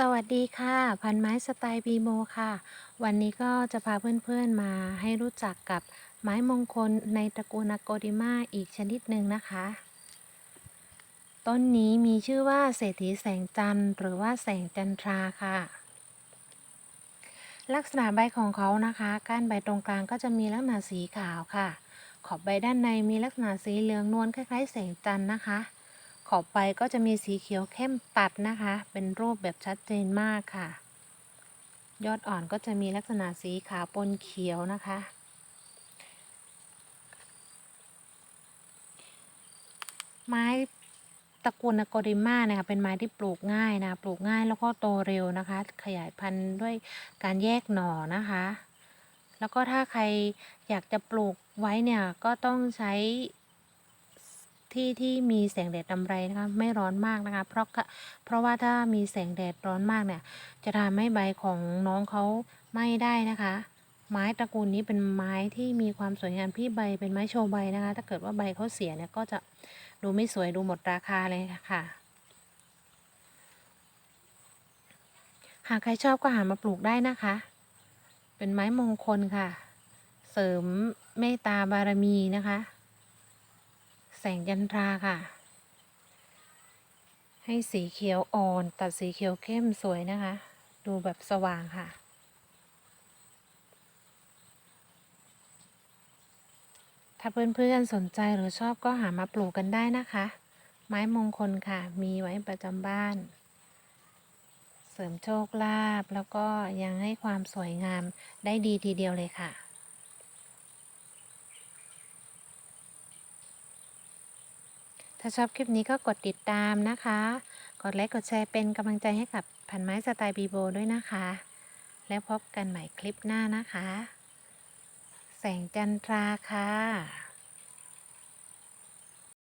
สวัสดีค่ะ พันไม้สไตล์บีโมค่ะ วันนี้ก็จะพาเพื่อนๆมาให้รู้จักกับไม้มงคลในตระกูลอโกดิมาอีกชนิดหนึ่งนะคะ ต้นนี้มีชื่อว่าเศรษฐีแสงจันทร์ หรือว่าแสงจันทราค่ะ ลักษณะใบของเขานะคะก้านใบตรงกลางก็จะมีลักษณะสีขาวค่ะ ขอบใบด้านในมีลักษณะสีเหลืองนวลคล้ายๆ แสงจันทร์นะคะ ขอบใบก็จะมีสีเขียวเข้มตัดนะคะ เป็นรูปแบบชัดเจนมากค่ะ ยอดอ่อนก็จะมีลักษณะสีขาวปนเขียวนะคะ ไม้ตระกูลอโกดิมาเนี่ยค่ะเป็นไม้ที่ปลูกง่ายนะปลูกง่ายแล้วก็โตเร็วนะคะ ขยายพันธุ์ด้วยการแยกหน่อนะคะ แล้วก็ถ้าใครอยากจะปลูกไว้เนี่ยก็ต้องใช้ ที่ที่มีแสงแดดรำไรนะคะไม่ร้อนมากนะคะ เพราะกะเพราะว่าถ้ามีแสงแดดร้อนมากเนี่ย จะทำให้ใบของน้องเขาไหม้ได้นะคะ ไม้ตระกูลนี้เป็นไม้ที่มีความสวยงามพี่ใบเป็นไม้โชว์ใบนะคะ ถ้าเกิดว่าใบเขาเสียเนี่ยก็จะดูไม่สวยดูหมดราคาเลยค่ะหากใครชอบก็หามาปลูกได้นะคะ เป็นไม้มงคลค่ะ เสริมเมตตาบารมีนะคะ สงยันทราค่ะ ให้สีเขียวอ่อนตัดสีเขียวเข้มสวยนะคะ ดูแบบสว่างค่ะ ถ้าเพื่อนๆสนใจหรือชอบก็หามาปลูกกันได้นะคะ ไม้มงคลค่ะ มีไว้ประจำบ้าน เสริมโชคลาภแล้วก็ยังให้ความสวยงามได้ดีทีเดียวเลยค่ะ ถ้าชอบคลิปนี้ก็กดติดตามนะคะ กดไลค์กดแชร์เป็นกำลังใจให้กับพันไม้สไตล์บีโบด้วยนะคะ แล้วพบกันใหม่คลิปหน้านะคะ แสงจันทราค่ะ